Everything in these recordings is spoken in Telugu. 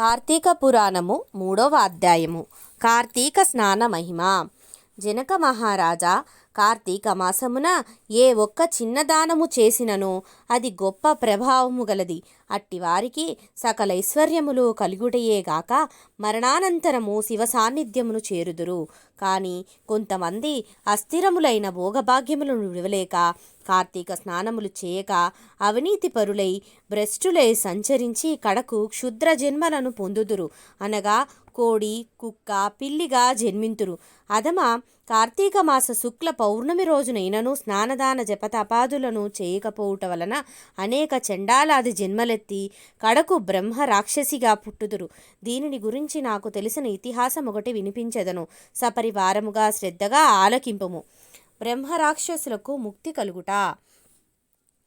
కార్తీక పురాణము మూడవ అధ్యాయము. కార్తీక స్నాన మహిమ. జనక మహారాజా కార్తీక మాసమున ఏ ఒక్క చిన్న దానము చేసినను అది గొప్ప ప్రభావము గలది. అట్టి వారికి సకల ఐశ్వర్యములు కలుగుటయేగాక మరణానంతరము శివ సాన్నిధ్యమును చేరుదురు. కానీ కొంతమంది అస్థిరములైన భోగభాగ్యములను విడవలేక కార్తీక స్నానములు చేయక అవినీతి పరులై భ్రష్టులై సంచరించి కడకు క్షుద్ర జన్మలను పొందుదురు. అనగా కోడి కుక్క పిల్లిగా జన్మింతురు. అదమ కార్తీక మాస శుక్ల పౌర్ణమి రోజునైనను స్నానదాన జపతపాదులను చేయకపోవుట వలన అనేక చండాలాది జన్మలెత్తి కడకు బ్రహ్మ రాక్షసిగా పుట్టుదురు. దీనిని గురించి నాకు తెలిసిన ఇతిహాసం ఒకటి వినిపించెదను. సపరివారముగా శ్రద్ధగా ఆలకింపము. బ్రహ్మ రాక్షసులకు ముక్తి కలుగుట.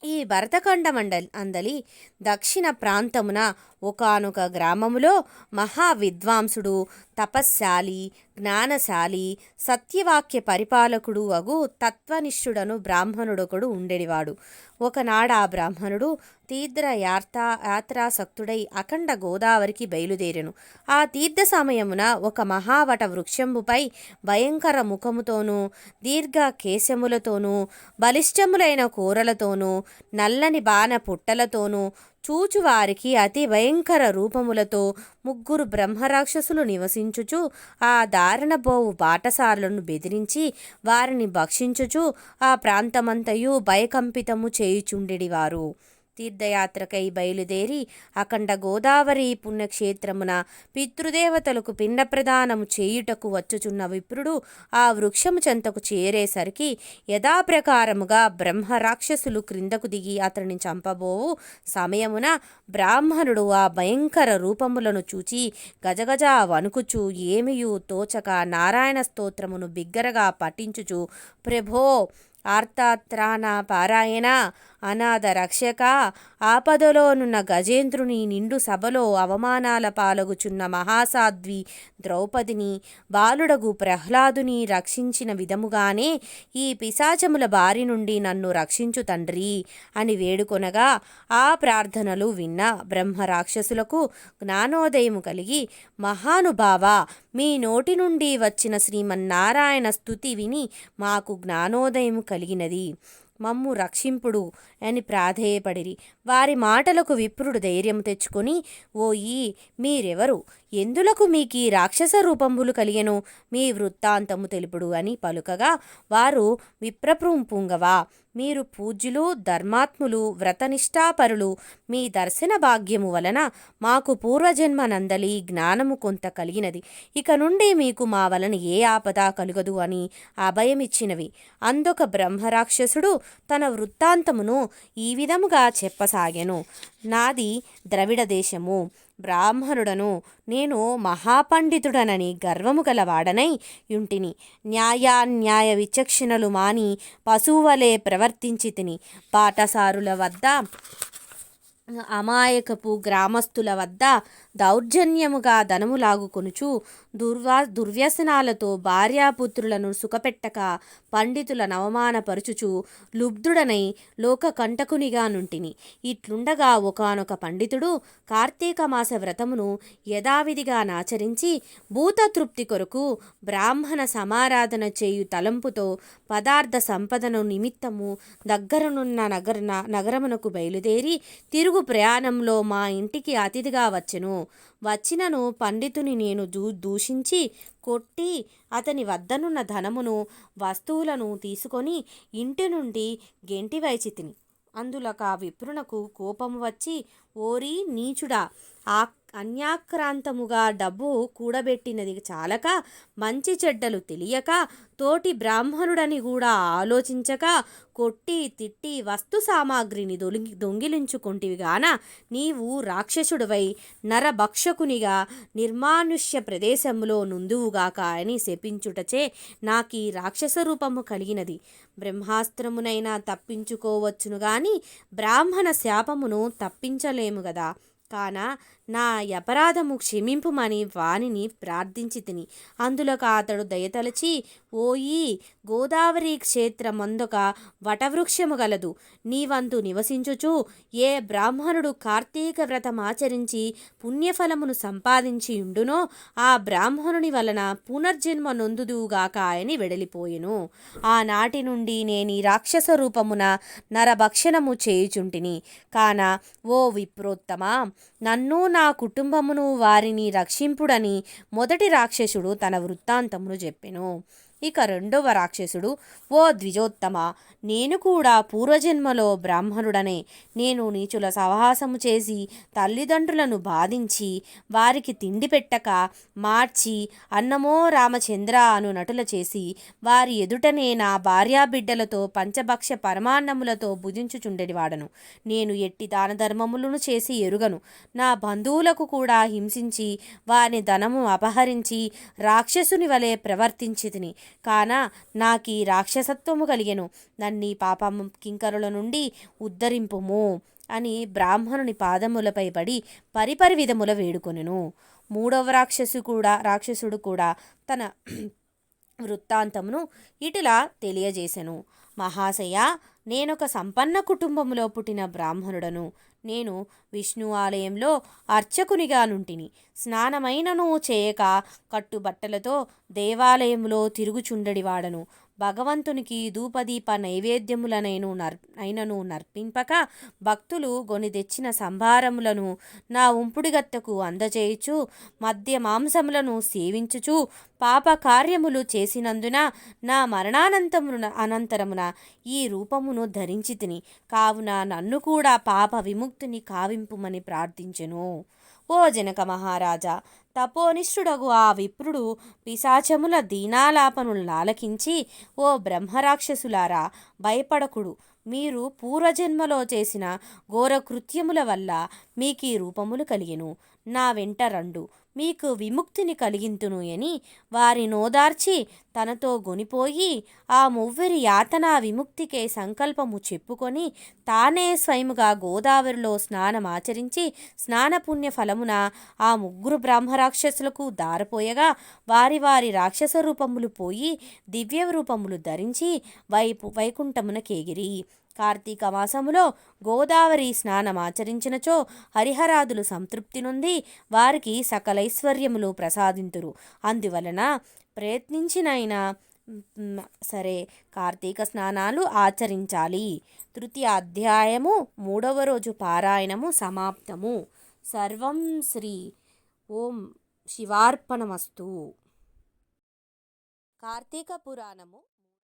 ఈ భరతఖండ మండలి అందలి దక్షిణ ప్రాంతమున ఒకానొక గ్రామములో మహా విద్వాంసుడు తపశ్శాలి జ్ఞానశాలి సత్యవాక్య పరిపాలకుడు అగు తత్వనిష్ఠుడను బ్రాహ్మణుడొకడు ఉండేవాడు ఒకనాడు ఆ బ్రాహ్మణుడు తీర్థ యాత్ర యాత్రాసక్తుడై అఖండ గోదావరికి బయలుదేరెను. ఆ తీర్థ సమయమున ఒక మహావట వృక్షంబుపై భయంకర ముఖముతోనూ దీర్ఘ కేశములతోనూ బలిష్టములైన కూరలతోనూ నల్లని బాణ పుట్టలతోనూ చూచువారికి అతి భయంకర రూపములతో ముగ్గురు బ్రహ్మరాక్షసులు నివసించుచు ఆ దారుణ బోవు బాటసారులను బెదిరించి వారిని భక్షించుచు ఆ ప్రాంతమంతయు భయకంపితము చేయుచుండెడివారు. తీర్థయాత్రకై బయలుదేరి అఖండ గోదావరి పుణ్యక్షేత్రమున పితృదేవతలకు పిండ ప్రదానము చేయుటకు వచ్చుచున్న విప్రుడు ఆ వృక్షము చెంతకు చేరేసరికి యథాప్రకారముగా బ్రహ్మ రాక్షసులు క్రిందకు దిగి అతనిని చంపబోవు. సమయమున బ్రాహ్మణుడు ఆ భయంకర రూపములను చూచి గజగజ వణుకుచు ఏమియు తోచక నారాయణ స్తోత్రమును బిగ్గరగా పఠించుచు ప్రభో ఆర్తాత్రాణ పారాయణ అనాథ రక్షక ఆపదలోనున్న గజేంద్రుని నిండు సభలో అవమానాల పాలగుచున్న మహాసాధ్వి ద్రౌపదిని బాలుడగు ప్రహ్లాదుని రక్షించిన విధముగానే ఈ పిశాచముల బారి నుండి నన్ను రక్షించు తండ్రి అని వేడుకొనగా ఆ ప్రార్థనలు విన్న బ్రహ్మ రాక్షసులకు జ్ఞానోదయము కలిగి మహానుభావ మీ నోటి నుండి వచ్చిన శ్రీమన్నారాయణ స్తుతి విని మాకు జ్ఞానోదయము కలిగినది. మమ్ము రక్షింపుడు అని ప్రాధేయపడిరి. వారి మాటలకు విప్రుడు ధైర్యం తెచ్చుకొని ఓయి మీరెవరు? ఎందులకు మీకీ రాక్షస రూపంబులు కలిగెను? మీ వృత్తాంతము తెలుపుడు అని పలుకగా వారు విప్రపృంపుంగవా? మీరు పూజ్యులు ధర్మాత్ములు వ్రతనిష్టాపరులు మీ దర్శన భాగ్యము వలన మాకు పూర్వజన్మ నందలి జ్ఞానము కొంత కలిగినది. ఇక నుండి మీకు మా వలన ఏ ఆపద కలుగదు అని అభయమిచ్చినవి. అందొక బ్రహ్మరాక్షసుడు తన వృత్తాంతమును ఈ విధముగా చెప్పసాగెను. నాది ద్రవిడ దేశము. బ్రాహ్మణుడను నేను మహాపండితుడనని గర్వము గలవాడనై యుంటిని. న్యాయాన్యాయ విచక్షణలు మాని పశువువలే ప్రవర్తించి తిని. పాఠశారుల వద్ద అమాయకపు గ్రామస్తుల వద్ద దౌర్జన్యముగా ధనము లాగుకొనుచు దుర్వా దుర్వ్యసనాలతో భార్యాపుత్రులను సుఖపెట్టక పండితులను అవమానపరుచుచు లుబ్ధుడనై లోక కంటకునిగా నుంటిని. ఇట్లుండగా ఒకనొక పండితుడు కార్తీక మాస వ్రతమును యథావిధిగా నాచరించి భూతతృప్తి కొరకు బ్రాహ్మణ సమారాధన చేయు తలంపుతో పదార్థ సంపదను నిమిత్తము దగ్గరనున్న నగర నగరమునకు బయలుదేరి తిరుగు ప్రయాణంలో మా ఇంటికి అతిథిగా వచ్చెను. వచ్చినను పండితుని నేను దూ దూషించి కొట్టి అతని వద్దనున్న ధనమును వస్తువులను తీసుకొని ఇంటి నుండి గెంటి వైచితిని. అందులక విప్రునకు కోపము వచ్చి ఓరి నీచుడా ఆ అన్యాక్రాంతముగా డబ్బు కూడబెట్టినది చాలక మంచి చెడ్డలు తెలియక తోటి బ్రాహ్మణుడని కూడా ఆలోచించక కొట్టి తిట్టి వస్తు సామాగ్రిని దొంగి దొంగిలించుకుంటివి గాన నీవు రాక్షసుడివై నరభక్షకునిగా నిర్మానుష్య ప్రదేశంలో నుందువుగాక అని శపించుటచే నాకు ఈ రాక్షస రూపము కలిగినది. బ్రహ్మాస్త్రమునైనా తప్పించుకోవచ్చును గాని బ్రాహ్మణ శాపమును తప్పించలేము కదా కాన నా అపరాధము క్షమింపుమని వానిని ప్రార్థించి తిని. అందులోకి అతడు దయతలచి ఓయి గోదావరి క్షేత్రమందొక వటవృక్షము గలదు. నీవంతు నివసించుచు ఏ బ్రాహ్మణుడు కార్తీక వ్రతమాచరించి పుణ్యఫలమును సంపాదించి ఉండునో ఆ బ్రాహ్మణుని వలన పునర్జన్మ నొందుదుగాక అని వెడలిపోయెను. ఆనాటి నుండి నేను రాక్షస రూపమున నరభక్షణము చేయుచుంటిని. కాన ఓ విప్రోత్తమా నన్ను నా కుటుంబమును వారిని రక్షింపుడని మొదటి రాక్షసుడు తన వృత్తాంతమును చెప్పెను. ఇక రెండవ రాక్షసుడు ఓ ద్విజోత్తమ నేను కూడా పూర్వజన్మలో బ్రాహ్మణుడనే. నేను నీచుల సహవాసము చేసి తల్లిదండ్రులను బాధించి వారికి తిండి పెట్టక మార్చి అన్నమో రామచంద్ర అను నటుల చేసి వారి ఎదుటనే నా భార్యాబిడ్డలతో పంచభక్ష పరమాన్నములతో భుజించుచుండెడివాడను. నేను ఎట్టి దాన ధర్మములను చేసి ఎరుగను. నా బంధువులకు కూడా హింసించి వారిని ధనము అపహరించి రాక్షసుని వలె ప్రవర్తించి తిని కాన నాకీ రాక్షసత్వము కలిగెను. నన్ని పాపము కింకరుల నుండి ఉద్ధరింపుము అని బ్రాహ్మణుని పాదములపై పడి పరిపరి విధముల వేడుకొనెను. మూడవ రాక్షసు కూడా రాక్షసుడు కూడా తన వృత్తాంతమును ఇటులా తెలియజేసెను. మహాశయ నేనొక సంపన్న కుటుంబంలో పుట్టిన బ్రాహ్మణుడను. నేను విష్ణు ఆలయంలో అర్చకునిగా నుంటిని. స్నానమైనను చేయక కట్టుబట్టలతో దేవాలయంలో తిరుగుచుండడివాడను. భగవంతునికి ధూపదీప నైవేద్యములనైను నర్ అయినను నర్పింపక భక్తులు గొని తెచ్చిన సంభారములను నా ఉంపుడిగత్తకు అందజేయుచు మద్య మాంసములను సేవించుచు పాప కార్యములు చేసినందున నా మరణానంతమున అనంతరమున ఈ రూపమును ధరించి తిని కావున నన్ను కూడా పాప విముక్తిని కావింపుమని ప్రార్థించెను. ఓ జనక మహారాజా! తపోనిష్ఠుడగు ఆ విప్రుడు పిశాచముల దీనాలాపనులు ఆలకించి ఓ బ్రహ్మరాక్షసులారా భయపడకుడు. మీరు పూర్వజన్మలో చేసిన ఘోర కృత్యముల వల్ల మీకు ఈ రూపములు కలిగెను. నా వెంట రండు. మీకు విముక్తిని కలిగింతును అని వారి నోదార్చి తనతో గొనిపోయి ఆ మువ్వరి యాతన విముక్తికే సంకల్పము చెప్పుకొని తానే స్వయముగా గోదావరిలో స్నానమాచరించి స్నానపుణ్య ఫలమున ఆ ముగ్గురు బ్రహ్మరాక్షసులకు దారపోయగా వారి వారి రాక్షస రూపములు పోయి దివ్య రూపములు ధరించి వైపు వైకుంఠమున కేగిరి కార్తీక మాసములో గోదావరి స్నానమాచరించినచో హరిహరాదులు సంతృప్తి నుండి వారికి సకలైశ్వర్యములు ప్రసాదింతురు. అందువలన ప్రయత్నించినైనా సరే కార్తీక స్నానాలు ఆచరించాలి. తృతీయ అధ్యాయము మూడవ రోజు పారాయణము సమాప్తము. సర్వం శ్రీ ఓం శివార్పణమస్తు. కార్తీక పురాణము